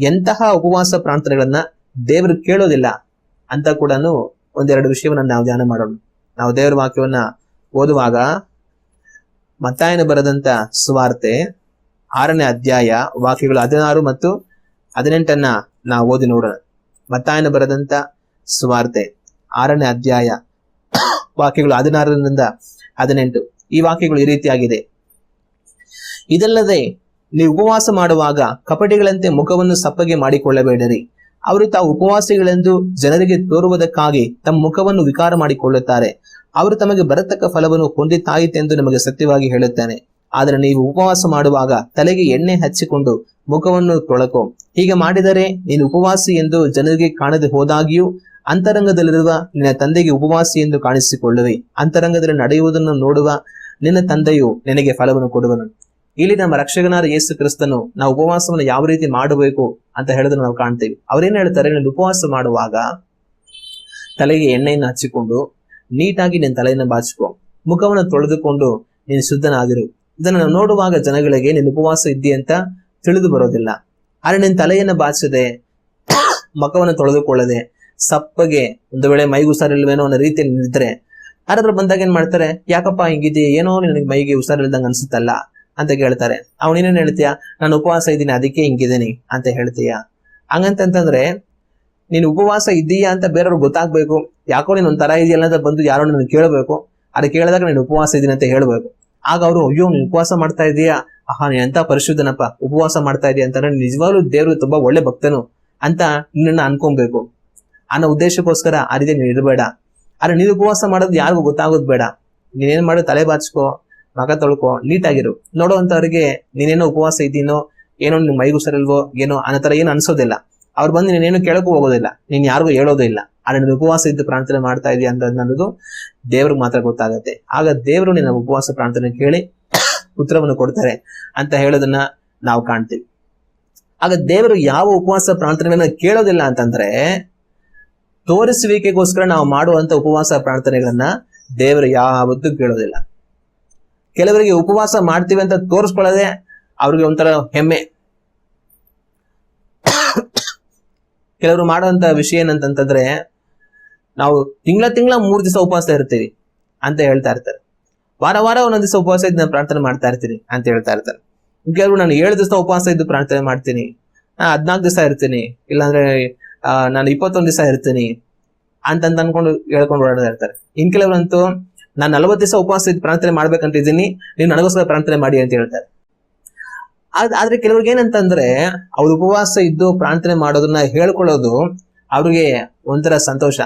ಎಂತಹ ಉಪವಾಸ ಪ್ರಾರ್ಥನೆಗಳನ್ನ ದೇವರು ಕೇಳೋದಿಲ್ಲ ಅಂತ ಕೂಡ ಒಂದೆರಡು ವಿಷಯವನ್ನ ನಾವು ಧ್ಯಾನ ಮಾಡೋಣ. ನಾವು ದೇವರ ವಾಕ್ಯವನ್ನ ಓದುವಾಗ ಮತ್ತಾಯನ ಬರೆದಂತ ಸುವಾರ್ತೆ ಆರನೇ ಅಧ್ಯಾಯ ವಾಕ್ಯಗಳು ಹದಿನಾರು ಮತ್ತು ಹದಿನೆಂಟನ್ನ ನಾವು ಓದಿ ನೋಡೋಣ. ಮತ್ತಾಯನ ಬರೆದಂತ ಸುವಾರ್ತೆ ಆರನೇ ಅಧ್ಯಾಯ ವಾಕ್ಯಗಳು ಹದಿನಾರರಿಂದ ಹದಿನೆಂಟು. ಈ ವಾಕ್ಯಗಳು ಈ ರೀತಿಯಾಗಿದೆ. ಇದಲ್ಲದೆ ನೀವು ಉಪವಾಸ ಮಾಡುವಾಗ ಕಪಟಿಗಳಂತೆ ಮುಖವನ್ನು ಸಪ್ಪಗೆ ಮಾಡಿಕೊಳ್ಳಬೇಡರಿ. ಅವರು ತಾವು ಉಪವಾಸಿಗಳೆಂದು ಜನರಿಗೆ ತೋರುವುದಕ್ಕಾಗಿ ತಮ್ಮ ಮುಖವನ್ನು ವಿಕಾರ ಮಾಡಿಕೊಳ್ಳುತ್ತಾರೆ. ಅವರು ತಮಗೆ ಬರತಕ್ಕ ಫಲವನ್ನು ಹೊಂದಿತಾಯಿತೆಂದು ನಿಮಗೆ ಸತ್ಯವಾಗಿ ಹೇಳುತ್ತೇನೆ. ಆದರೆ ನೀವು ಉಪವಾಸ ಮಾಡುವಾಗ ತಲೆಗೆ ಎಣ್ಣೆ ಹಚ್ಚಿಕೊಂಡು ಮುಖವನ್ನು ತೊಳಕೋ. ಹೀಗೆ ಮಾಡಿದರೆ ನೀನು ಉಪವಾಸಿ ಎಂದು ಜನರಿಗೆ ಕಾಣದೆ ಹೋದಾಗಿಯೂ ಅಂತರಂಗದಲ್ಲಿರುವ ನಿನ್ನ ತಂದೆಗೆ ಉಪವಾಸಿ ಎಂದು ಕಾಣಿಸಿಕೊಳ್ಳುವೆ. ಅಂತರಂಗದಲ್ಲಿ ನಡೆಯುವುದನ್ನು ನೋಡುವ ನಿನ್ನ ತಂದೆಯು ನಿನಗೆ ಫಲವನ್ನು ಕೊಡುವನು. ಇಲ್ಲಿ ನಮ್ಮ ರಕ್ಷಕನಾದ ಯೇಸು ಕ್ರಿಸ್ತನು ನಾವು ಉಪವಾಸವನ್ನು ಯಾವ ರೀತಿ ಮಾಡಬೇಕು ಅಂತ ಹೇಳೋದನ್ನು ನಾವು ಕಾಣ್ತೇವೆ. ಅವ್ರೇನ್ ಹೇಳ್ತಾರೆ? ನೀನು ಉಪವಾಸ ಮಾಡುವಾಗ ತಲೆಗೆ ಎಣ್ಣೆಯನ್ನು ಹಚ್ಚಿಕೊಂಡು ನೀಟಾಗಿ ನಿನ್ನ ತಲೆಯನ್ನು ಬಾಚಿಕೊ. ಮುಖವನ್ನು ತೊಳೆದುಕೊಂಡು ನೀನು ಶುದ್ಧನಾದಿರು ಇದನ್ನು ನೋಡುವಾಗ ಜನಗಳಿಗೆ ನೀನು ಉಪವಾಸ ಅಂತ ತಿಳಿದು ಬರೋದಿಲ್ಲ. ಆದ್ರೆ ನಿನ್ನ ತಲೆಯನ್ನು ಬಾಚದೆ, ಮುಖವನ್ನು ತೊಳೆದುಕೊಳ್ಳದೆ, ಸಪ್ಪಗೆ ಒಂದು ವೇಳೆ ಮೈಗೆ ಹುಷಾರಿಲ್ವೇನೋ ಅನ್ನೋ ರೀತಿಯಲ್ಲಿ ನಿಂತರೆ ಯಾರಾದ್ರೂ ಬಂದಾಗ ಏನ್ ಮಾಡ್ತಾರೆ? ಯಾಕಪ್ಪ ಹಿಂಗಿದೆಯಾ ಏನೋ ನಿನಗೆ ಮೈಗೆ ಹುಷಾರಿಲ್ದಂಗ ಅನ್ಸುತ್ತಲ್ಲ. ಅಂತ ಕೇಳ್ತಾರೆ. ಅವನೇನೇನ್ ಹೇಳ್ತೀಯ? ನಾನು ಉಪವಾಸ ಇದ್ದೀನಿ, ಅದಕ್ಕೆ ಹಿಂಗಿದ್ದೀನಿ ಅಂತ ಹೇಳ್ತೀಯ. ಹಂಗಂತಂತಂದ್ರೆ, ನೀನು ಉಪವಾಸ ಇದ್ದೀಯಾ ಅಂತ ಬೇರೆಯವ್ರಿಗೆ ಗೊತ್ತಾಗ್ಬೇಕು. ಯಾಕೋ ನೀನು ಒಂಥರ ಇದೆಯಲ್ಲ ಅಂತ ಬಂದು ಯಾರೋ ನಿನ್ನ ಕೇಳಬೇಕು. ಅದು ಕೇಳಿದಾಗ ನೀನು ಉಪವಾಸ ಇದ್ದೀನಿ ಅಂತ ಹೇಳ್ಬೇಕು. ಆಗ ಅವರು, ಅಯ್ಯೋ, ನೀನು ಉಪವಾಸ ಮಾಡ್ತಾ ಇದೀಯಾ ಆಹಾ, ನೀನು ಎಂತ ಪರಿಶುದ್ಧನಪ್ಪ. ಉಪವಾಸ ಮಾಡ್ತಾ ಇದೀಯ ಅಂತಂದ್ರೆ ನಿಜವಾಗ್ಲೂ ದೇವರು ತುಂಬಾ ಒಳ್ಳೆ ಭಕ್ತನು ಅಂತ ನಿನ್ನ ಅನ್ಕೊಬೇಕು. ಅನ್ನೋ ಉದ್ದೇಶಕ್ಕೋಸ್ಕರ ಆ ರೀತಿ ನೀನು ಇರಬೇಡ. ಆದ್ರೆ ನೀನು ಉಪವಾಸ ಮಾಡೋದು ಯಾರಿಗೂ ಗೊತ್ತಾಗೋದು ಬೇಡ. ನೀನೇನ್ ಮಾಡು, ತಲೆ ಬಾಚ್ಕೋ. ಮಗ ತೊಳ್ಕೊ ನೀಟಾಗಿರು ನೋಡುವಂತವ್ರಿಗೆ ನೀನೇನೋ ಉಪವಾಸ ಇದ್ದೀನೋ, ಏನೋ ನಿನ್ ಮೈಗು ಸರಿಲ್ವೋ, ಏನೋ ಅನ್ನೋ ಏನು ಅನ್ಸೋದಿಲ್ಲ. ಅವ್ರು ಬಂದು ನೀನೇನು ಕೇಳಕ್ಕೂ ಹೋಗೋದಿಲ್ಲ. ನೀನ್ ಯಾರಿಗೂ ಹೇಳೋದೇ ಇಲ್ಲ. ಆದ್ರೆ ಉಪವಾಸ ಇದ್ದು ಪ್ರಾರ್ಥನೆ ಮಾಡ್ತಾ ಇದೀಯ ಅಂತ ಅನ್ನೋದು ದೇವ್ರಿಗೆ ಮಾತ್ರ ಗೊತ್ತಾಗುತ್ತೆ. ಆಗ ದೇವರು ನಿನ್ನ ಉಪವಾಸ ಪ್ರಾರ್ಥನೆ ಕೇಳಿ ಉತ್ತರವನ್ನು ಕೊಡ್ತಾರೆ ಅಂತ ಹೇಳೋದನ್ನ ನಾವು ಕಾಣ್ತೀವಿ. ಆಗ ದೇವರು ಯಾವ ಉಪವಾಸ ಪ್ರಾರ್ಥನೆಗಳನ್ನ ಕೇಳೋದಿಲ್ಲ ಅಂತಂದ್ರೆ ತೋರಿಸುವಿಕೆಗೋಸ್ಕರ ನಾವು ಮಾಡುವಂತ ಉಪವಾಸ ಪ್ರಾರ್ಥನೆಗಳನ್ನ ದೇವರು ಯಾವತ್ತೂ ಕೇಳೋದಿಲ್ಲ. ಕೆಲವರಿಗೆ ಉಪವಾಸ ಮಾಡ್ತೀವಿ ಅಂತ ತೋರಿಸ್ಕೊಳ್ಳೋದೆ ಅವ್ರಿಗೆ ಒಂಥರ ಹೆಮ್ಮೆ. ಕೆಲವರು ಮಾಡುವಂತ ವಿಷಯ ಏನಂತಂತಂದ್ರೆ, ನಾವು ತಿಂಗಳ ತಿಂಗಳ ಮೂರು ದಿವಸ ಉಪವಾಸ ಇರ್ತೀವಿ ಅಂತ ಹೇಳ್ತಾ ಇರ್ತಾರೆ. ವಾರ ವಾರ ಒಂದೊಂದ್ ದಿವಸ ಉಪವಾಸ ಇದ್ದು ಪ್ರಾರ್ಥನೆ ಮಾಡ್ತಾ ಇರ್ತೀನಿ ಅಂತ ಹೇಳ್ತಾ ಇರ್ತಾರೆ. ಕೆಲವರು ನಾನು ಏಳು ದಿವಸ ಉಪವಾಸ ಇದ್ದು ಪ್ರಾರ್ಥನೆ ಮಾಡ್ತೀನಿ ಹದ್ನಾಲ್ಕು ದಿವಸ ಇರ್ತೀನಿ, ಇಲ್ಲಾಂದ್ರೆ ನಾನು ಇಪ್ಪತ್ತೊಂದು ದಿವಸ ಇರ್ತೀನಿ ಅಂತಂತ ಅನ್ಕೊಂಡು ಹೇಳ್ಕೊಂಡು ಓಡಾಡ್ತಾ ಇರ್ತಾರೆ. ಇನ್ ಕೆಲವರಂತೂ ನಾನು ನಲವತ್ತು ದಿವಸ ಉಪವಾಸ ಪ್ರಾರ್ಥನೆ ಪ್ರಾರ್ಥನೆ ಮಾಡ್ಬೇಕಂತಿದ್ದೀನಿ ನೀವು ನನಗೋಸ್ಕರ ಪ್ರಾರ್ಥನೆ ಮಾಡಿ ಅಂತ ಹೇಳ್ತಾರೆ. ಆದ್- ಆದ್ರೆ ಕೆಲವ್ರಿಗೆ ಏನಂತಂದ್ರೆ, ಅವ್ರು ಉಪವಾಸ ಇದ್ದು ಪ್ರಾರ್ಥನೆ ಮಾಡೋದನ್ನ ಹೇಳ್ಕೊಳ್ಳೋದು ಅವ್ರಿಗೆ ಒಂಥರ ಸಂತೋಷ.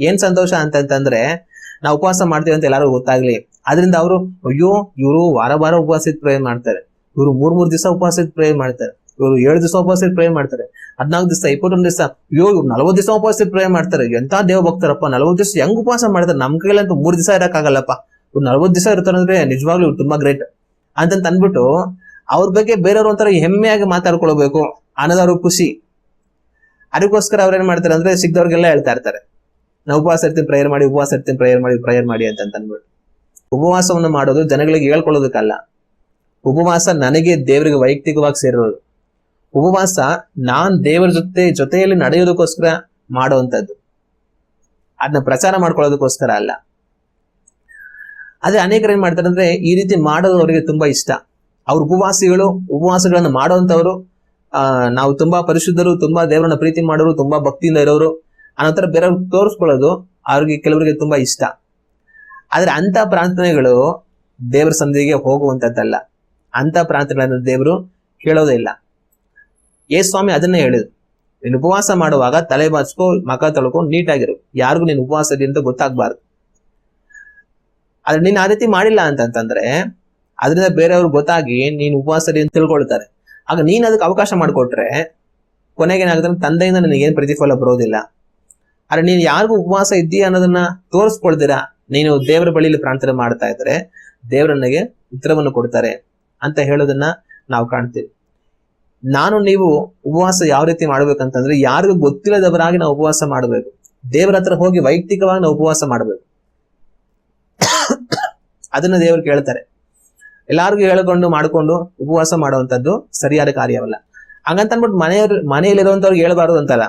ಏನ್ ಸಂತೋಷ ಅಂತಂತಂದ್ರೆ, ನಾವು ಉಪವಾಸ ಮಾಡ್ತೀವಿ ಅಂತ ಎಲ್ಲಾರು ಗೊತ್ತಾಗ್ಲಿ. ಅದರಿಂದ ಅವರು, ಅಯ್ಯೋ, ಇವರು ವಾರ ವಾರ ಉಪವಾಸ ಇದ್ದು ಪ್ರೇ ಮಾಡ್ತಾರೆ. ಇವರು ಮೂರ್ ಮೂರ್ ದಿವಸ ಉಪವಾಸ ಇದ್ದು ಪ್ರೇ ಮಾಡ್ತಾರೆ. ಇವರು ಏಳು ದಿವಸ ಉಪವಾಸ ಇದ್ದು ಪ್ರೇ ಮಾಡ್ತಾರೆ. ಹದಿನಾಲ್ಕು ದಿವಸ, ಇಪ್ಪತ್ತೊಂದು ದಿವಸ ಇವ್ರು ನಲವತ್ತು ದಿವಸ ಉಪವಾಸ ಇದ್ದು ಪ್ರೇ ಮಾಡ್ತಾರೆ. ಎಂತ ದೇವ ಭಕ್ತರಪ್ಪ, ನಲವತ್ತು ದಿವಸ ಹೆಂಗ್ ಉಪವಾಸ ಮಾಡ್ತಾರೆ? ನಮ್ ಕೈಲಂತೂ ಮೂರ್ ದಿವಸ ಇರಕ್ಕಾಗಲ್ಲಪ್ಪ. ಇವ್ರು ನಲವತ್ತು ದಿವಸ ಇರ್ತಾರಂದ್ರೆ ನಿಜವಾಗ್ಲೂ ಇವ್ರು ತುಂಬಾ ಗ್ರೇಟ್ ಅಂತಂತ ಅನ್ಬಿಟ್ಟು ಅವ್ರ ಬಗ್ಗೆ ಬೇರೆಯವ್ರು ಒಂಥರ ಹೆಮ್ಮೆಯಾಗಿ ಮಾತಾಡ್ಕೊಳ್ಬೇಕು ಅನ್ನೋದು ಅವ್ರ ಖುಷಿ. ಅದಕ್ಕೋಸ್ಕರ ಅವ್ರೇನ್ ಮಾಡ್ತಾರೆ ಅಂದ್ರೆ ಸಿಗ್ದವ್ರಿಗೆಲ್ಲ ಹೇಳ್ತಾ ಇರ್ತಾರೆ. ನಾವು ಉಪವಾಸ ಇರ್ತೀನಿ ಪ್ರೇಯರ್ ಮಾಡಿ, ಉಪವಾಸ ಇರ್ತೀನಿ ಪ್ರೇಯರ್ ಮಾಡಿ ಪ್ರೇಯರ್ ಮಾಡಿ ಅಂತ ಅಂದ್ಬಿಟ್ಟು ಉಪವಾಸವನ್ನು ಮಾಡೋದು ಜನಗಳಿಗೆ ಹೇಳ್ಕೊಳ್ಳೋದಕ್ಕಲ್ಲ. ಉಪವಾಸ ನನಗೆ ದೇವರಿಗೆ ವೈಯಕ್ತಿಕವಾಗಿ ಸೇರಿರೋದು ಉಪವಾಸ ನಾನ್ ದೇವರ ಜೊತೆ, ಜೊತೆಯಲ್ಲಿ ನಡೆಯೋದಕ್ಕೋಸ್ಕರ ಮಾಡುವಂಥದ್ದು. ಅದನ್ನ ಪ್ರಚಾರ ಮಾಡ್ಕೊಳ್ಳೋದಕ್ಕೋಸ್ಕರ ಅಲ್ಲ. ಆದ್ರೆ ಅನೇಕರು ಏನ್ ಮಾಡ್ತಾರೆ ಅಂದ್ರೆ, ಈ ರೀತಿ ಮಾಡೋದು ಅವರಿಗೆ ತುಂಬಾ ಇಷ್ಟ. ಅವ್ರ ಉಪವಾಸಿಗಳು, ಉಪವಾಸಗಳನ್ನು ಮಾಡುವಂತವ್ರು ಆ, ನಾವು ತುಂಬಾ ಪರಿಶುದ್ಧರು, ತುಂಬಾ ದೇವರನ್ನ ಪ್ರೀತಿ ಮಾಡೋರು, ತುಂಬಾ ಭಕ್ತಿಯಿಂದ ಇರೋರು, ಅನ್ನೋ ಬೇರೆ ತೋರಿಸ್ಕೊಳ್ಳೋದು ಅವ್ರಿಗೆ ಕೆಲವರಿಗೆ ತುಂಬಾ ಇಷ್ಟ. ಆದ್ರೆ ಅಂತ ಪ್ರಾರ್ಥನೆಗಳು ದೇವರ ಸಂಧಿಗೆ ಹೋಗುವಂತದ್ದಲ್ಲ ಅಂತ ಪ್ರಾರ್ಥನೆಗಳನ್ನು ದೇವರು ಕೇಳೋದೇ ಇಲ್ಲ. ಸ್ವಾಮಿ ಅದನ್ನೇ ಹೇಳಿದ್ರು ನೀನು ಉಪವಾಸ ಮಾಡುವಾಗ ತಲೆ ಬಾಚ್ಕೋ, ಮಕ ತೊಳ್ಕೊಂಡು ನೀಟಾಗಿರು. ಯಾರಿಗೂ ನೀನು ಅಂತ ಗೊತ್ತಾಗ್ಬಾರ್ದು. ಆದ್ರೆ ನೀನ್ ಆ ರೀತಿ ಮಾಡಿಲ್ಲ ಅಂತಂತಂದ್ರೆ, ಅದರಿಂದ ಬೇರೆಯವ್ರಿಗೆ ಗೊತ್ತಾಗಿ ನೀನು ಉಪವಾಸ ಇದಿ ಅಂತ ತಿಳ್ಕೊಳ್ತಾರೆ. ಆಗ ನೀನ್ ಅದಕ್ಕೆ ಅವಕಾಶ ಮಾಡಿಕೊಟ್ರೆ, ಕೊನೆಗೆ ಏನಾಗುತ್ತೆ ಅಂದ್ರೆ ತಂದೆಯಿಂದ ನನಗೆ ಏನ್ ಪ್ರತಿಫಲ ಬರೋದಿಲ್ಲ. ಆದ್ರೆ ನೀನು ಯಾರಿಗೂ ಉಪವಾಸ ಇದ್ದೀಯ ಅನ್ನೋದನ್ನ ತೋರಿಸ್ಕೊಳ್ದಿರಾ ನೀನು ದೇವರ ಬಳಿಯಲ್ಲಿ ಪ್ರಾರ್ಥನೆ ಮಾಡ್ತಾ ಇದ್ರೆ ದೇವರ ನನಗೆ ಉತ್ತರವನ್ನು ಕೊಡ್ತಾರೆ ಅಂತ ಹೇಳೋದನ್ನ ನಾವು ಕಾಣ್ತೀವಿ. ನಾನು ನೀವು ಉಪವಾಸ ಯಾವ ರೀತಿ ಮಾಡ್ಬೇಕಂತಂದ್ರೆ ಯಾರಿಗೂ ಗೊತ್ತಿಲ್ಲದವರಾಗಿ ನಾವು ಉಪವಾಸ ಮಾಡಬೇಕು. ದೇವರ ಹತ್ರ ಹೋಗಿ ವೈಯಕ್ತಿಕವಾಗಿ ನಾವು ಉಪವಾಸ ಮಾಡಬೇಕು. ಅದನ್ನ ದೇವರು ಕೇಳ್ತಾರೆ. ಎಲ್ಲಾರ್ಗು ಹೇಳ್ಕೊಂಡು ಮಾಡ್ಕೊಂಡು ಉಪವಾಸ ಮಾಡುವಂತದ್ದು ಸರಿಯಾದ ಕಾರ್ಯವಲ್ಲ. ಹಂಗಂತ ಅನ್ಬಿಟ್ಟು ಮನೆಯವ್ರ ಮನೆಯಲ್ಲಿರುವಂತವ್ರಿಗೆ ಹೇಳ್ಬಾರ್ದು ಅಂತಲ್ಲ.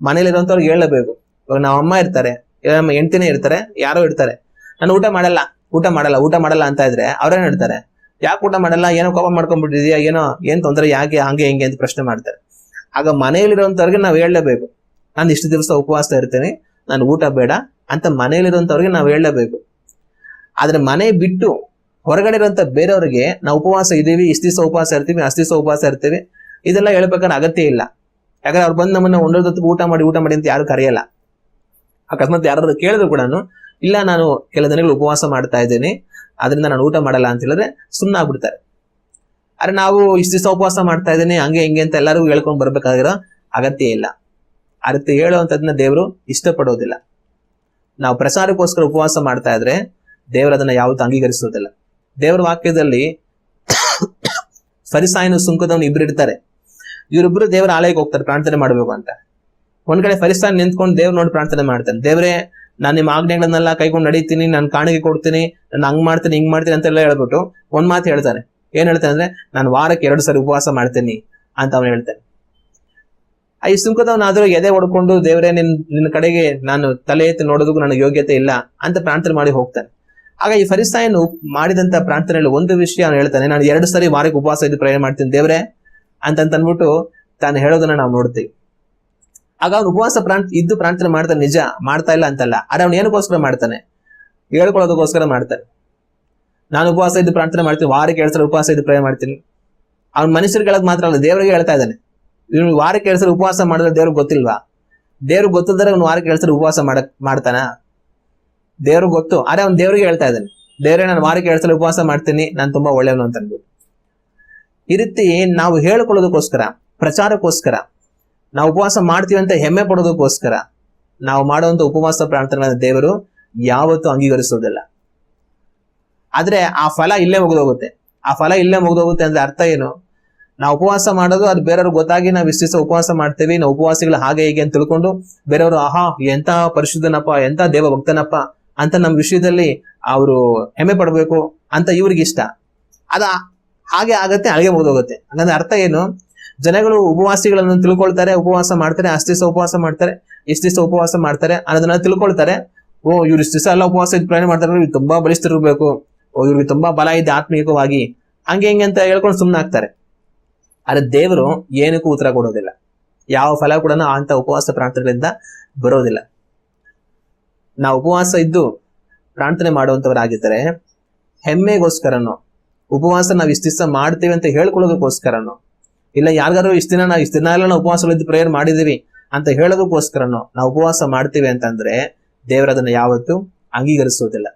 ಮನೇಲಿರುವಂತವ್ರಿಗೆ ಹೇಳಬೇಕು. ಇವಾಗ ನಮ್ಮ ಅಮ್ಮ ಇರ್ತಾರೆ ನಮ್ಮ ಹೆಂಡತಿನೇ ಇರ್ತಾರೆ, ಯಾರೋ ಇರ್ತಾರೆ. ನಾನು ಊಟ ಮಾಡಲ್ಲ ಊಟ ಮಾಡಲ್ಲ ಊಟ ಮಾಡಲ್ಲ ಅಂತ ಇದ್ರೆ ಅವ್ರೇನ್ ಹೇಳ್ತಾರೆ? ಯಾಕೆ ಊಟ ಮಾಡಲ್ಲ? ಏನೋ ಕೋಪ ಮಾಡ್ಕೊಂಡ್ಬಿಟ್ಟಿದ್ಯಾ? ಏನೋ, ಏನ್ ತೊಂದರೆ? ಯಾಕೆ? ಹಂಗೆ, ಹಿಂಗೆ ಅಂತ ಪ್ರಶ್ನೆ ಮಾಡ್ತಾರೆ. ಆಗ ಮನೆಯಲ್ಲಿರುವಂತವ್ರಿಗೆ ನಾವು ಹೇಳಲೇಬೇಕು. ನಾನು ಇಷ್ಟು ದಿವಸ ಉಪವಾಸ ಇರ್ತೇನೆ, ನಾನು ಊಟ ಬೇಡ ಅಂತ ಮನೆಯಲ್ಲಿರುವಂತವ್ರಿಗೆ ನಾವು ಹೇಳಲೇಬೇಕು. ಆದ್ರೆ ಮನೆ ಬಿಟ್ಟು ಹೊರಗಡೆ ಇರುವಂತ ಬೇರೆಯವ್ರಿಗೆ ನಾವು ಉಪವಾಸ ಇದೀವಿ ಇಷ್ಟು ದಿವಸ ಉಪವಾಸ ಇರ್ತೀವಿ, ಅಷ್ಟು ದಿವಸ ಉಪವಾಸ ಇರ್ತೀವಿ, ಇದೆಲ್ಲ ಹೇಳ್ಬೇಕಾದ್ರೆ ಅಗತ್ಯ ಇಲ್ಲ. ಯಾಕಂದ್ರೆ ಅವ್ರು ಬಂದು ನಮ್ಮನ್ನ ಒಂದೊಂದು ಊಟ ಮಾಡಿ ಊಟ ಮಾಡಿ ಅಂತ ಯಾರು ಕರೆಯಲ್ಲ. ಅಕಸ್ಮಾತ್ ಯಾರಾದ್ರೂ ಕೇಳಿದ್ರು ಕೂಡ ಇಲ್ಲ, ನಾನು ಕೆಲ ದಿನಗಳು ಉಪವಾಸ ಮಾಡ್ತಾ ಇದ್ದೇನೆ ಅದರಿಂದ ನಾನು ಊಟ ಮಾಡಲ್ಲ ಅಂತ ಹೇಳಿದ್ರೆ ಸುಮ್ಮನೆ ಆಗ್ಬಿಡ್ತಾರೆ ಅರೆ ನಾವು ಇಷ್ಟು ದಿವಸ ಉಪವಾಸ ಮಾಡ್ತಾ ಇದ್ದೀನಿ, ಹಂಗೆ ಹಿಂಗೆ ಅಂತ ಎಲ್ಲರಿಗೂ ಹೇಳ್ಕೊಂಡ್ ಬರ್ಬೇಕಾಗಿರೋ ಅಗತ್ಯ ಇಲ್ಲ. ಆ ರೀತಿ ಹೇಳುವಂತದನ್ನ ದೇವರು ಇಷ್ಟಪಡೋದಿಲ್ಲ. ನಾವು ಪ್ರಸಾರಕ್ಕೋಸ್ಕರ ಉಪವಾಸ ಮಾಡ್ತಾ ಇದ್ರೆ ದೇವರು ಅದನ್ನ ಯಾವತ್ತೂ ಅಂಗೀಕರಿಸೋದಿಲ್ಲ. ದೇವರ ವಾಕ್ಯದಲ್ಲಿ ಫರಿಸಾಯನ ಸುಂಕದವನು ಇಬ್ರು ಇರ್ತಾರೆ. ಇವರಿಬ್ರು ದೇವರ ಆಲಯಕ್ಕೆ ಹೋಗ್ತಾರೆ, ಪ್ರಾರ್ಥನೆ ಮಾಡ್ಬೇಕು ಅಂತ. ಒಂದ್ ಕಡೆ ಫರಿಸ್ತಾನ್ ನಿಂತ್ಕೊಂಡು ದೇವ್ರು ನೋಡಿ ಪ್ರಾರ್ಥನೆ ಮಾಡ್ತಾನೆ. ದೇವ್ರೆ ನಾನು ನಿಮ್ಮ ಆಜ್ಞೆಗಳನ್ನೆಲ್ಲ ಕೈಕೊಂಡು ನಡೀತೀನಿ, ನಾನು ಕಾಣಿಕೆ ಕೊಡ್ತೀನಿ, ನಾನು ಹಂಗ್ ಮಾಡ್ತೀನಿ, ಹಿಂಗ್ ಮಾಡ್ತೀನಿ ಅಂತೆಲ್ಲ ಹೇಳ್ಬಿಟ್ಟು ಒಂದ್ ಮಾತು ಹೇಳ್ತಾನೆ ಏನ್ ಹೇಳ್ತಾನೆ ಅಂದ್ರೆ, ನಾನು ವಾರಕ್ಕೆ ಎರಡು ಸಾರಿ ಉಪವಾಸ ಮಾಡ್ತೀನಿ ಅಂತ ಅವನು ಹೇಳ್ತಾನೆ. ಈ ಸುಂಕದವನಾದ್ರೂ ಎದೆ ಹೊಡ್ಕೊಂಡು ದೇವರೇ, ನಿನ್ ನಿನ್ನ ಕಡೆಗೆ ನಾನು ತಲೆ ಎತ್ತಿ ನೋಡೋದಕ್ಕೂ ನನಗೆ ಯೋಗ್ಯತೆ ಇಲ್ಲ ಅಂತ ಪ್ರಾರ್ಥನೆ ಮಾಡಿ ಹೋಗ್ತಾನೆ. ಆಗ ಈ ಫರಿಸ್ತಾಯನು ಮಾಡಿದಂತ ಪ್ರಾರ್ಥನೆಯಲ್ಲಿ ಒಂದು ವಿಷಯ ಅವನು ಹೇಳ್ತಾನೆ, ನಾನು ಎರಡು ಸಾರಿ ವಾರಕ್ಕೆ ಉಪವಾಸ ಇದ್ದು ಪ್ರಯಾಣ ಮಾಡ್ತೀನಿ ದೇವ್ರೆ ಅಂತ ಅಂದ್ಬಿಟ್ಟು ತಾನು ಹೇಳೋದನ್ನ ನಾವು ನೋಡ್ತೀವಿ. ಆಗ ಅವ್ನು ಉಪವಾಸ ಪ್ರಾಂತ್ ಇದ್ದು ಪ್ರಾರ್ಥನೆ ಮಾಡ್ತಾನೆ, ನಿಜ ಮಾಡ್ತಾ ಇಲ್ಲ ಅಂತಲ್ಲ. ಆದ್ರೆ ಅವ್ನು ಏನಕ್ಕೋಸ್ಕರ ಮಾಡ್ತಾನೆ? ಹೇಳ್ಕೊಳ್ಳೋದಕ್ಕೋಸ್ಕರ ಮಾಡ್ತಾನೆ. ನಾನು ಉಪವಾಸ ಇದ್ದು ಪ್ರಾರ್ಥನೆ ಮಾಡ್ತೀನಿ, ವಾರಕ್ಕೆ ಎರಡು ಉಪವಾಸ ಇದ್ದು ಪ್ರೇ ಮಾಡ್ತೀನಿ. ಅವ್ನ ಮನುಷ್ಯರಿಗೆ ಹೇಳೋದು ಮಾತ್ರ ಅಲ್ಲ, ದೇವರಿಗೆ ಹೇಳ್ತಾ ಇದ್ದಾನೆ. ಇವ್ನು ವಾರಕ್ಕೆ ಎರಡು ಉಪವಾಸ ಮಾಡಿದ್ರೆ ದೇವ್ರಿಗೆ ಗೊತ್ತಿಲ್ವಾ? ದೇವ್ರಿಗೆ ಗೊತ್ತಿದ್ರೆ ಅವ್ನು ವಾರಕ್ಕೆ ಎರಡು ಉಪವಾಸ ಮಾಡ, ಮಾಡ್ತಾನ? ದೇವ್ರಿಗೆ ಗೊತ್ತು. ಆದ್ರೆ ಅವ್ನು ದೇವ್ರಿಗೆ ಹೇಳ್ತಾ ಇದ್ದಾನೆ. ದೇವ್ರೆ, ನಾನು ವಾರಕ್ಕೆ ಎರಡು ಉಪವಾಸ ಮಾಡ್ತೀನಿ, ನಾನು ತುಂಬಾ ಒಳ್ಳೆಯವನು ಅಂತ ಅನ್ಬೋದು ಈ ರೀತಿ ನಾವು ಹೇಳ್ಕೊಳ್ಳೋದಕ್ಕೋಸ್ಕರ, ಪ್ರಚಾರಕ್ಕೋಸ್ಕರ ನಾವು ಉಪವಾಸ ಮಾಡ್ತೀವಿ ಅಂತ ಹೆಮ್ಮೆ ಪಡೋದಕ್ಕೋಸ್ಕರ ನಾವು ಮಾಡುವಂತ ಉಪವಾಸ ಪ್ರಾರ್ಥನೆಗಳನ್ನ ದೇವರು ಯಾವತ್ತೂ ಅಂಗೀಕರಿಸೋದಿಲ್ಲ. ಆದ್ರೆ ಆ ಫಲ ಇಲ್ಲೇ ಮುಗಿದೋಗುತ್ತೆ. ಆ ಫಲ ಇಲ್ಲೇ ಮುಗಿದೋಗುತ್ತೆ ಅಂದ್ರೆ ಅರ್ಥ ಏನು? ನಾವು ಉಪವಾಸ ಮಾಡೋದು ಅದು ಬೇರೆಯವ್ರಿಗೆ ಗೊತ್ತಾಗಿ ನಾವು ವಿಶ್ವಿಸ ಉಪವಾಸ ಮಾಡ್ತೇವೆ, ನಾವು ಉಪವಾಸಗಳು ಹಾಗೆ ಹೀಗೆ ಅಂತ ತಿಳ್ಕೊಂಡು ಬೇರೆಯವರು, ಆಹಾ ಎಂತ ಪರಿಶುದ್ಧನಪ್ಪ ಎಂತ ದೇವ ಭಕ್ತನಪ್ಪ ಅಂತ ನಮ್ಮ ವಿಷಯದಲ್ಲಿ ಅವರು ಹೆಮ್ಮೆ ಪಡಬೇಕು ಅಂತ ಇವ್ರಿಗೆ ಇಷ್ಟ ಅದ ಹಾಗೆ ಆಗತ್ತೆ, ಹಾಗೆ ಮುಗಿದೋಗುತ್ತೆ. ಹಂಗಂದ್ರೆ ಅರ್ಥ ಏನು? ಜನಗಳು ಉಪವಾಸಿಗಳನ್ನು ತಿಳ್ಕೊಳ್ತಾರೆ, ಉಪವಾಸ ಮಾಡ್ತಾರೆ, ಅಷ್ಟು ದಿವಸ ಉಪವಾಸ ಮಾಡ್ತಾರೆ ಎಷ್ಟು ದಿವಸ ಉಪವಾಸ ಮಾಡ್ತಾರೆ ಅನ್ನೋದನ್ನ ತಿಳ್ಕೊಳ್ತಾರೆ. ಓ, ಇವ್ರು ಇಷ್ಟು ದಿವಸ ಎಲ್ಲ ಉಪವಾಸ ಇದ್ ಪ್ರಯಾಣ ಮಾಡ್ತಾರೆ, ಇವ್ರು ತುಂಬಾ ಬಲಿಷ್ಠರಿರ್ಬೇಕು. ಓ ಇವ್ರಿಗೆ ತುಂಬಾ ಬಲ ಇದೆ ಆತ್ಮೀಯವಾಗಿ ಹಂಗೆ ಹಿಂಗೆ ಅಂತ ಹೇಳ್ಕೊಂಡು ಸುಮ್ಮನೆ ಆಗ್ತಾರೆ. ಆದ್ರೆ ದೇವರು ಏನಕ್ಕೂ ಉತ್ತರ ಕೊಡೋದಿಲ್ಲ. ಯಾವ ಫಲ ಕೂಡ ಅಂತ ಉಪವಾಸ ಪ್ರಾರ್ಥನೆಗಳಿಂದ ಬರೋದಿಲ್ಲ. ನಾವು ಉಪವಾಸ ಇದ್ದು ಪ್ರಾರ್ಥನೆ ಮಾಡುವಂತವರಾಗಿದ್ದರೆ ಹೆಮ್ಮೆಗೋಸ್ಕರನೋ, ಉಪವಾಸ ನಾವು ಇಷ್ಟಿಸ ಮಾಡ್ತೇವೆ ಅಂತ ಹೇಳ್ಕೊಳ್ಳೋದಕ್ಕೋಸ್ಕರನೋ ಇಲ್ಲ ಯಾರಿಗಾರು ಇಷ್ಟ ದಿನ ನಾವು ಇಷ್ಟ ದಿನ ಎಲ್ಲ ನಾವು ಉಪವಾಸಗಳಿದ್ದು ಪ್ರೇಯರ್ ಮಾಡಿದೀವಿ ಅಂತ ಹೇಳೋದಕ್ಕೋಸ್ಕರನೋ ನಾವು ಉಪವಾಸ ಮಾಡ್ತೀವಿ ಅಂತಂದ್ರೆ ದೇವರ ಅದನ್ನ ಯಾವತ್ತು ಅಂಗೀಕರಿಸೋದಿಲ್ಲ.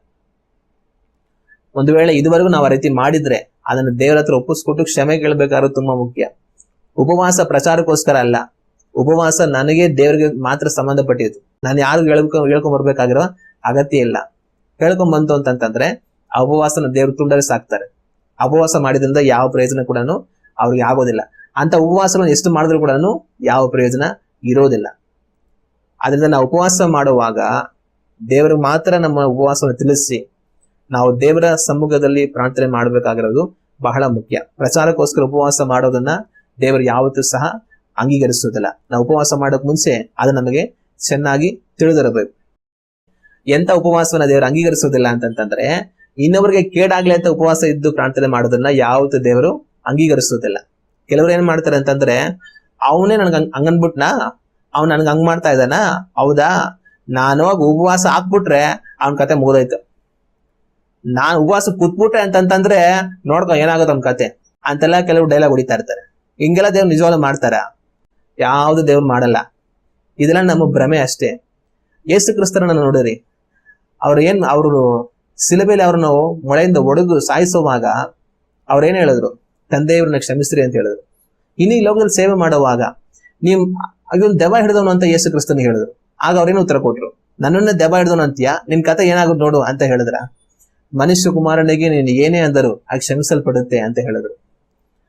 ಒಂದು ವೇಳೆ ಇದುವರೆಗೂ ನಾವು ಆ ರೀತಿ ಮಾಡಿದ್ರೆ ಅದನ್ನ ದೇವರ ಹತ್ರ ಒಪ್ಪಿಸ್ಕೊಟ್ಟು ಕ್ಷಮೆ ಕೇಳಬೇಕಾದ್ರೂ ತುಂಬಾ ಮುಖ್ಯ. ಉಪವಾಸ ಪ್ರಚಾರಕ್ಕೋಸ್ಕರ ಅಲ್ಲ, ಉಪವಾಸ ನನಗೆ ದೇವರಿಗೆ ಮಾತ್ರ ಸಂಬಂಧಪಟ್ಟಿದ್ದು. ನಾನು ಯಾರು ಹೇಳ್ಕೊ ಹೇಳ್ಕೊಂಡ್ ಬರ್ಬೇಕಾಗಿರೋ ಅಗತ್ಯ ಇಲ್ಲ. ಹೇಳ್ಕೊಂಡ್ ಬಂತು ಅಂತಂತಂದ್ರೆ ಆ ಉಪವಾಸನ ದೇವ್ರ ತುಂಡರಿಸಾಕ್ತಾರೆ ಉಪವಾಸ ಮಾಡಿದ್ರಿಂದ ಯಾವ ಪ್ರಯೋಜನ ಕೂಡ ಅವ್ರಿಗೆ ಆಗೋದಿಲ್ಲ. ಅಂತ ಉಪವಾಸವನ್ನು ಎಷ್ಟು ಮಾಡಿದ್ರು ಕೂಡ ಯಾವ ಪ್ರಯೋಜನ? ಇರೋದಿಲ್ಲ. ಅದರಿಂದ ನಾವು ಉಪವಾಸ ಮಾಡುವಾಗ ದೇವರು ಮಾತ್ರ ನಮ್ಮ ಉಪವಾಸವನ್ನು ತಿಳಿಸಿ ನಾವು ದೇವರ ಸಮ್ಮುಖದಲ್ಲಿ ಪ್ರಾರ್ಥನೆ ಮಾಡಬೇಕಾಗಿರೋದು ಬಹಳ ಮುಖ್ಯ. ಪ್ರಚಾರಕ್ಕೋಸ್ಕರ ಉಪವಾಸ ಮಾಡೋದನ್ನ ದೇವರು ಯಾವತ್ತೂ ಸಹ ಅಂಗೀಕರಿಸುವುದಿಲ್ಲ. ನಾವು ಉಪವಾಸ ಮಾಡೋಕ್ ಮುಂಚೆ ಅದು ನಮಗೆ ಚೆನ್ನಾಗಿ ತಿಳಿದಿರಬೇಕು. ಎಂತ ಉಪವಾಸವನ್ನ ದೇವರು ಅಂಗೀಕರಿಸೋದಿಲ್ಲ ಅಂತಂತಂದ್ರೆ, ಇನ್ನೊಬ್ಬರಿಗೆ ಕೇಡಾಗ್ಲಿ ಅಂತ ಉಪವಾಸ ಇದ್ದು ಪ್ರಾರ್ಥನೆ ಮಾಡೋದನ್ನ ಯಾವತ್ತೂ ದೇವರು ಅಂಗೀಕರಿಸೋದಿಲ್ಲ ಕೆಲವರು ಏನ್ ಮಾಡ್ತಾರೆ ಅಂತಂದ್ರೆ, ಅವನೇ ನನ್ಗೆ ಹಂಗ್, ಹಂಗನ್ಬಿಟ್ನ, ಅವ್ನ್ ನನ್ಗೆ ಹಂಗ್ ಮಾಡ್ತಾ ಇದ್ದಾನ, ಹೌದಾ? ನಾನು ಉಪವಾಸ ಹಾಕ್ಬಿಟ್ರೆ ಅವನ ಕತೆ ಮುಗಿದೋಯ್ತು. ನಾನ್ ಉಪವಾಸ ಕೂತ್ಬಿಟ್ರೆ ಅಂತಂತಂದ್ರೆ, ನೋಡ್ಕೊ ಏನಾಗುತ್ತೆ ಅವ್ನ ಕತೆ. ಅಂತೆಲ್ಲ ಕೆಲವು ಡೈಲಾಗ್ ಹೊಡಿತಾ ಇರ್ತಾರೆ. ಹಿಂಗೆಲ್ಲ ದೇವ್ರು ನಿಜವಾಗ್ಲೂ ಮಾಡ್ತಾರ? ಯಾವ್ದು ದೇವ್ರು ಮಾಡಲ್ಲ. ಇದೆಲ್ಲ ನಮ್ಮ ಭ್ರಮೆ ಅಷ್ಟೇ. ಯೇಸು ಕ್ರಿಸ್ತರನ್ನ ನೋಡಿರಿ. ಅವ್ರು ಏನ್, ಅವರು ಸಿಲಬೇಲಿ ಅವ್ರನ್ನ ಮೊಳೆಯಿಂದ ಒಡೆದು ಸಾಯಿಸುವಾಗ ಅವ್ರೇನ್ ಹೇಳಿದ್ರು? ತಂದೆಯವ್ರನ್ನ ಕ್ಷಮಿಸ್ರಿ ಅಂತ ಹೇಳಿದ್ರು. ಇನ್ನು ಈ ಲೋಕದಲ್ಲಿ ಸೇವೆ ಮಾಡುವಾಗ ನೀವು ಅದೊಂದು ದೆವ್ವ ಹಿಡಿದವನು ಅಂತ ಯೇಸು ಕ್ರಿಸ್ತನ್ ಹೇಳಿದ್ರು. ಆಗ ಅವ್ರೇನು ಉತ್ತರ ಕೊಟ್ರು? ನನ್ನನ್ನ ದೆವ್ವ ಹಿಡಿದವನು ಅಂತೀಯ? ನಿನ್ ಕಥೆ ಏನಾಗುತ್ತೆ ನೋಡು ಅಂತ ಹೇಳಿದ್ರ? ಮನುಷ್ಯ ಕುಮಾರನಿಗೆ ನೀನು ಏನೇ ಅಂದರು ಆಗ ಕ್ಷಮಿಸಲ್ಪಡುತ್ತೆ ಅಂತ ಹೇಳಿದ್ರು.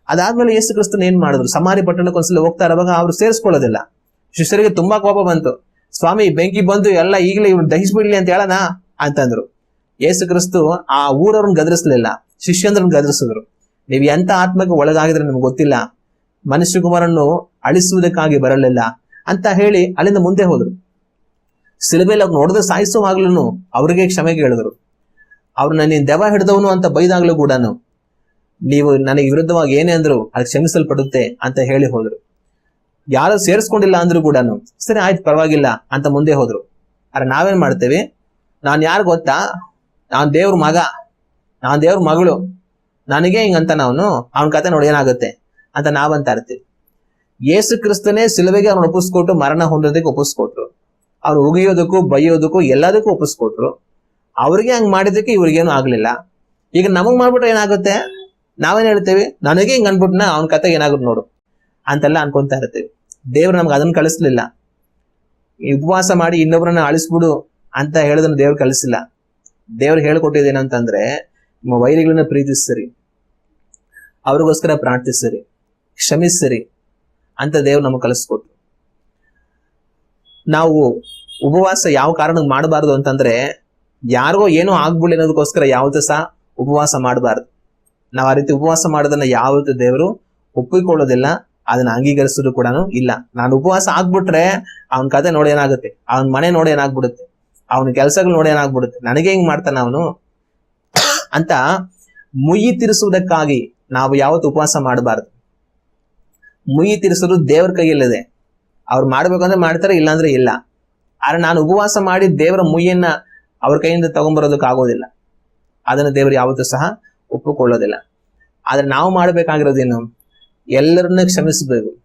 ಅದಾದ್ಮೇಲೆ ಯೇಸು ಕ್ರಿಸ್ತನ್ ಏನ್ ಮಾಡಿದ್ರು? ಸಮಾರಿ ಪಟ್ಟಣಕ್ಕೆ ಒಂದ್ಸಲ ಹೋಗ್ತಾ ಇರುವಾಗ ಅವ್ರು ಸೇರಿಸ್ಕೊಳ್ಳೋದಿಲ್ಲ. ಶಿಷ್ಯರಿಗೆ ತುಂಬಾ ಕೋಪ ಬಂತು. ಸ್ವಾಮಿ, ಬೆಂಕಿ ಬಂದು ಎಲ್ಲ ಈಗಲೇ ಇವ್ರು ದಹಿಸ್ಬಿಡ್ಲಿ ಅಂತ ಹೇಳೋಣ? ಅಂತಂದ್ರು. ಯೇಸು ಕ್ರಿಸ್ತು ಆ ಊರವ್ರನ್ನ ಗದರಿಸ್ಲಿಲ್ಲ. ಶಿಷ್ಯಂದ್ರನ್ನ ಗದರಿಸಿದ್ರು. ನೀವ್ ಎಂತ ಆತ್ಮಕ್ಕೆ ಒಳಗಾಗಿದ್ರೆ ನಿಮ್ಗೆ ಗೊತ್ತಿಲ್ಲ. ಮನುಷ್ಯಕುಮಾರನ್ನು ಅಳಿಸುವುದಕ್ಕಾಗಿ ಬರಲಿಲ್ಲ ಅಂತ ಹೇಳಿ ಅಲ್ಲಿಂದ ಮುಂದೆ ಹೋದ್ರು. ಸಿಲುಬೆಯಲ್ಲಿ ಅವ್ರು ನೋಡದೆ ಸಾಯಿಸುವಾಗ್ಲೂ ಅವ್ರಿಗೆ ಕ್ಷಮೆ ಕೇಳಿದ್ರು ಅವ್ರನ್ನ ನೀನು ದೆವ ಹಿಡಿದವನು ಅಂತ ಬೈದಾಗ್ಲೂ ಕೂಡ ನೀವು ನನಗೆ ವಿರುದ್ಧವಾಗಿ ಏನೇ ಅಂದ್ರು ಅದು ಕ್ಷಮಿಸಲ್ಪಡುತ್ತೆ ಅಂತ ಹೇಳಿ ಹೋದ್ರು. ಯಾರು ಸೇರಿಸ್ಕೊಂಡಿಲ್ಲ ಅಂದ್ರು ಕೂಡ ಸರಿ ಆಯ್ತು ಪರವಾಗಿಲ್ಲ ಅಂತ ಮುಂದೆ ಹೋದ್ರು. ಆದ್ರೆ ನಾವೇನ್ ಮಾಡ್ತೇವೆ? ನಾನ್ ಯಾರು ಗೊತ್ತಾ? ನಾನು ದೇವ್ರ ಮಗ. ನಾನ್ ದೇವ್ರ ಮಗಳು. ನನಗೆ ಹಿಂಗಂತ ನಾವು ಅವನ ಕತೆ ನೋಡಿ ಏನಾಗುತ್ತೆ ಅಂತ ನಾವಂತ ಇರ್ತೀವಿ. ಯೇಸು ಕ್ರಿಸ್ತನೇ ಸಿಲುವೆಗೆ ಅವ್ರನ್ನ ಒಪ್ಪಿಸ್ಕೊಟ್ಟು ಮರಣ ಹೊಂದೋದಕ್ಕೆ ಒಪ್ಪಿಸ್ಕೊಟ್ರು. ಅವ್ರು ಉಗಿಯೋದಕ್ಕೂ, ಬೈಯೋದಕ್ಕೂ ಎಲ್ಲದಕ್ಕೂ ಒಪ್ಪಿಸ್ಕೊಟ್ರು. ಅವ್ರಿಗೆ ಹಂಗ್ ಮಾಡಿದಕ್ಕೆ ಇವ್ರಿಗೇನು ಆಗ್ಲಿಲ್ಲ. ಈಗ ನಮಗ್ ಮಾಡ್ಬಿಟ್ರೆ ಏನಾಗುತ್ತೆ? ನಾವೇನ್ ಹೇಳ್ತೇವೆ? ನನಗೆ ಹಿಂಗ್ ಅನ್ಬಿಟ್ನ ಅವನ ಕತೆ ಏನಾಗುತ್ತೆ ನೋಡು. ಅಂತೆಲ್ಲ ಅನ್ಕೊಂತಾ ಇರ್ತೀವಿ. ದೇವ್ರು ನಮ್ಗೆ ಅದನ್ನ ಕಳಿಸ್ಲಿಲ್ಲ. ಉಪವಾಸ ಮಾಡಿ ಇನ್ನೊಬ್ರನ್ನ ಅಳಿಸ್ಬಿಡು ಅಂತ ಹೇಳೋದನ್ನ ದೇವ್ರು ಕಳಿಸಿಲ್ಲ ದೇವ್ರು ಹೇಳ್ಕೊಟ್ಟಿದ್ದೇನಂತಂದ್ರೆ ನಿಮ್ಮ ವೈರಿಗಳನ್ನ ಪ್ರೀತಿಸ್ರಿ ಅವ್ರಿಗೋಸ್ಕರ ಪ್ರಾರ್ಥಿಸಿರಿ, ಕ್ಷಮಿಸಿರಿ ಅಂತ ದೇವ್ರು ನಮಗೆ ಕಲಿಸ್ಕೊಟ್ರು. ನಾವು ಉಪವಾಸ ಯಾವ ಕಾರಣಕ್ಕೆ ಮಾಡಬಾರ್ದು ಅಂತಂದ್ರೆ, ಯಾರಿಗೋ ಏನೋ ಆಗ್ಬಿಡ್ಲಿ ಅನ್ನೋದಕ್ಕೋಸ್ಕರ ಯಾವತ್ತೂ ಸಹ ಉಪವಾಸ ಮಾಡಬಾರ್ದು. ನಾವು ಆ ರೀತಿ ಉಪವಾಸ ಮಾಡೋದನ್ನ ಯಾವತ್ತೂ ದೇವರು ಒಪ್ಪಿಕೊಳ್ಳೋದಿಲ್ಲ, ಅದನ್ನ ಅಂಗೀಕರಿಸೋದು ಕೂಡ ಇಲ್ಲ. ನಾನು ಉಪವಾಸ ಆಗ್ಬಿಟ್ರೆ ಅವನ ಕತೆ ನೋಡಿ ಏನಾಗುತ್ತೆ, ಅವನ ಮನೆ ನೋಡಿ ಏನಾಗ್ಬಿಡುತ್ತೆ, ಅವನ ಕೆಲಸಗಳು ನೋಡಿ ಏನಾಗ್ಬಿಡುತ್ತೆ, ನನಗೆ ಹೆಂಗ್ ಮಾಡ್ತಾನ ಅವನು? ಅಂತ ಮುಯ್ಯಿ ತಿರ್ಸುವುದಕ್ಕಾಗಿ ನಾವು ಯಾವತ್ತು ಉಪವಾಸ ಮಾಡಬಾರ್ದು. ಮುಯಿ ತಿರ್ಸೋದು ದೇವ್ರ ಕೈಯಲ್ಲಿದೆ. ಅವ್ರು ಮಾಡ್ಬೇಕಂದ್ರೆ ಮಾಡ್ತಾರೆ, ಇಲ್ಲಾಂದ್ರೆ ಇಲ್ಲ. ಆದ್ರೆ ನಾನು ಉಪವಾಸ ಮಾಡಿ ದೇವರ ಮುಯ್ಯನ್ನ ಅವ್ರ ಕೈಯಿಂದ ತಗೊಂಡ್ಬರೋದಕ್ಕೆ ಆಗೋದಿಲ್ಲ. ಅದನ್ನ ದೇವರು ಯಾವತ್ತೂ ಸಹ ಒಪ್ಪಿಕೊಳ್ಳೋದಿಲ್ಲ. ಆದ್ರೆ ನಾವು ಮಾಡ್ಬೇಕಾಗಿರೋದೇನು ಎಲ್ಲರನ್ನ ಕ್ಷಮಿಸಬೇಕು.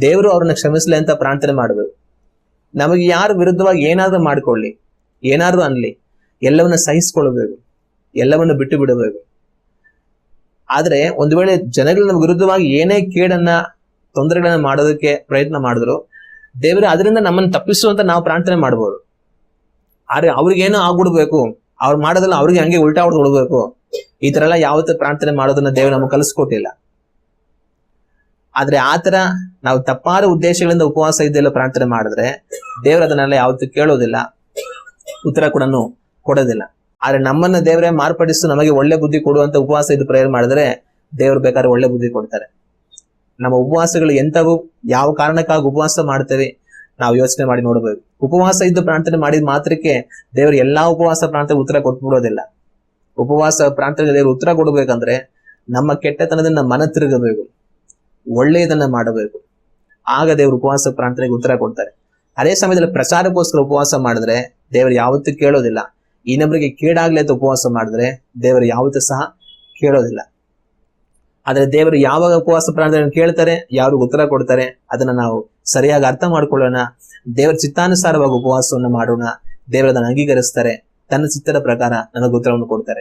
ದೇವರು ಅವ್ರನ್ನ ಕ್ಷಮಿಸಲಿ ಅಂತ ಪ್ರಾರ್ಥನೆ ಮಾಡಬೇಕು. ನಮಗೆ ಯಾರು ವಿರುದ್ಧವಾಗಿ ಏನಾದ್ರೂ ಮಾಡ್ಕೊಳ್ಳಿ. ಏನಾದ್ರೂ ಅನ್ಲಿ. ಎಲ್ಲವನ್ನ ಸಹಿಸ್ಕೊಳ್ಬೇಕು. ಎಲ್ಲವನ್ನ ಬಿಟ್ಟು ಬಿಡಬೇಕು. ಆದ್ರೆ ಒಂದು ವೇಳೆ ಜನಗಳು ನಮ್ಗೆ ವಿರುದ್ಧವಾಗಿ ಏನೇ ಕೇಡನ್ನ ತೊಂದರೆಗಳನ್ನ ಮಾಡೋದಕ್ಕೆ ಪ್ರಯತ್ನ ಮಾಡಿದ್ರು, ದೇವರ ಅದರಿಂದ ನಮ್ಮನ್ನು ತಪ್ಪಿಸುವಂತ ನಾವು ಪ್ರಾರ್ಥನೆ ಮಾಡ್ಬೋದು. ಆದ್ರೆ ಅವ್ರಿಗೇನೋ ಆಗ್ಬಿಡ್ಬೇಕು, ಅವ್ರು ಮಾಡೋದಲ್ಲ ಅವ್ರಿಗೆ ಹಂಗೆ ಉಲ್ಟಾ ಹೊಡೆದು ಹೊಡ್ಬೇಕು ಈ ತರ ಎಲ್ಲ ಯಾವತ್ತೂ ಪ್ರಾರ್ಥನೆ ಮಾಡೋದನ್ನ ದೇವ್ರು ನಮಗೆ ಕಲಿಸ್ಕೊಟ್ಟಿಲ್ಲ. ಆದ್ರೆ ಆತರ ನಾವು ತಪ್ಪಾದ ಉದ್ದೇಶಗಳಿಂದ ಉಪವಾಸ ಇದ್ದೆಲ್ಲ ಪ್ರಾರ್ಥನೆ ಮಾಡಿದ್ರೆ ದೇವ್ರ ಅದನ್ನೆಲ್ಲ ಯಾವತ್ತೂ ಕೇಳೋದಿಲ್ಲ, ಉತ್ತರ ಕೂಡ ಕೊಡೋದಿಲ್ಲ. ಆದ್ರೆ ನಮ್ಮನ್ನ ದೇವರೇ ಮಾರ್ಪಡಿಸಿ ನಮಗೆ ಒಳ್ಳೆ ಬುದ್ಧಿ ಕೊಡುವಂತ ಉಪವಾಸ ಇದು ಪ್ರೇಯರ್ ಮಾಡಿದ್ರೆ ದೇವ್ರು ಬೇಕಾದ್ರೆ ಒಳ್ಳೆ ಬುದ್ಧಿ ಕೊಡ್ತಾರೆ. ನಮ್ಮ ಉಪವಾಸಗಳು ಎಂತವು ಯಾವ ಕಾರಣಕ್ಕಾಗಿ ಉಪವಾಸ ಮಾಡ್ತೇವೆ ನಾವು ಯೋಚನೆ ಮಾಡಿ ನೋಡಬೇಕು. ಉಪವಾಸ ಇದ್ದು ಪ್ರಾರ್ಥನೆ ಮಾಡಿದ ಮಾತ್ರಕ್ಕೆ ದೇವರು ಎಲ್ಲಾ ಉಪವಾಸ ಪ್ರಾರ್ಥನೆ ಉತ್ತರ ಕೊಟ್ಬಿಡೋದಿಲ್ಲ. ಉಪವಾಸ ಪ್ರಾರ್ಥನೆ ದೇವರು ಉತ್ತರ ಕೊಡ್ಬೇಕಂದ್ರೆ ನಮ್ಮ ಕೆಟ್ಟತನದನ್ನ ಮನ ತಿರುಗಬೇಕು. ಒಳ್ಳೆಯದನ್ನ ಮಾಡಬೇಕು. ಆಗ ದೇವರು ಉಪವಾಸ ಪ್ರಾರ್ಥನೆಗೆ ಉತ್ತರ ಕೊಡ್ತಾರೆ. ಅದೇ ಸಮಯದಲ್ಲಿ ಪ್ರಚಾರಕ್ಕೋಸ್ಕರ ಉಪವಾಸ ಮಾಡಿದ್ರೆ ದೇವರು ಯಾವತ್ತೂ ಕೇಳೋದಿಲ್ಲ. ಇನ್ನೊಬ್ಬರಿಗೆ ಕೇಡಾಗ್ಲಿ ಅಂತ ಉಪವಾಸ ಮಾಡಿದ್ರೆ ದೇವರು ಯಾವತ್ತೂ ಸಹ ಕೇಳೋದಿಲ್ಲ. ಆದ್ರೆ ದೇವರು ಯಾವಾಗ ಉಪವಾಸ ಪ್ರಾರ್ಥನೆ ಕೇಳ್ತಾರೆ ಯಾರು ಉತ್ತರ ಕೊಡ್ತಾರೆ, ಅದನ್ನ ನಾವು ಸರಿಯಾಗಿ ಅರ್ಥ ಮಾಡ್ಕೊಳ್ಳೋಣ. ದೇವರ ಚಿತ್ತಾನುಸಾರವಾಗಿ ಉಪವಾಸವನ್ನು ಮಾಡೋಣ. ದೇವರದನ್ನು ಅಂಗೀಕರಿಸ್ತಾರೆ. ತನ್ನ ಚಿತ್ತದ ಪ್ರಕಾರ ನನಗೆ ಉತ್ತರವನ್ನು ಕೊಡ್ತಾರೆ.